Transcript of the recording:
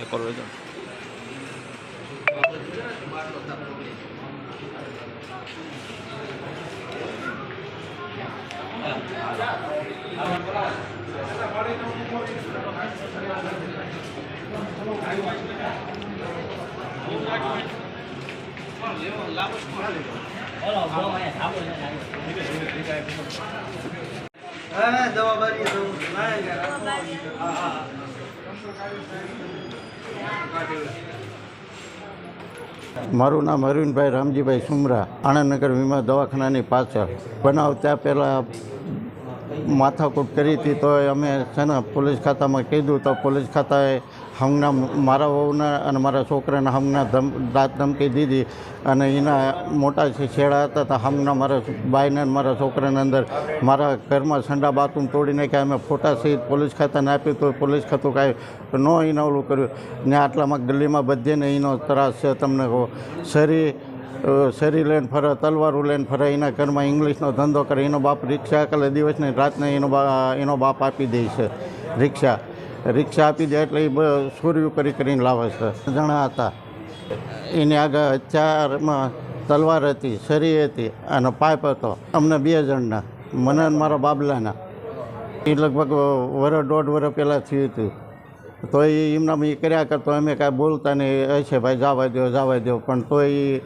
એ કરો એ તો. હા દવા બારી તો હા હા મારું નામ અરવિંદભાઈ રામજીભાઈ સુમરા આણંદનગર વીમા દવાખાનાની પાછળ. બનાવ ત્યાં પહેલાં માથાકૂટ કરી હતી તો અમે છે ને પોલીસ ખાતામાં કીધું તો પોલીસ ખાતાએ હમના મારા વહુના અને મારા છોકરાને હમના ધમ દાંત ધમકી દીધી અને એના મોટા છેડા હતા તો હમના મારા બાઈને મારા છોકરાને અંદર મારા ઘરમાં સંડા બાથરૂમ તોડી નાખ્યા. અમે ફોટા સહિત પોલીસ ખાતાને આપ્યું તો પોલીસ ખાતું કાંઈ ન એને ઓલું કર્યું. ને આટલામાં ગલીમાં બધીને એનો ત્રાસ છે. તમને કહો શરી અ, શરી લઈને ફરે તલવારું લઈને ફરે એના ઘરમાં ઇંગ્લિશનો ધંધો કરે. એનો બાપ રિક્ષા કાલે દિવસને રાતને એનો એનો બાપ આપી દે છે. રિક્ષા. રિક્ષા આપી દે એટલે એ ચોર્યું કરી કરીને લાવે છે. જણા હતા. એની આગળ ચારમાં તલવાર હતી શરી હતી અને પાઇપ હતો. અમને બે જણના, મને અને મારા બાબલાના. એ લગભગ વર્ષ દોઢ વર્ષ પહેલાં થયું હતું. તો એ એમના એ કર્યા કરતો અમે કાંઈ બોલતા નહીં. હશે ભાઈ, જવા દો જવા દો પણ તો એ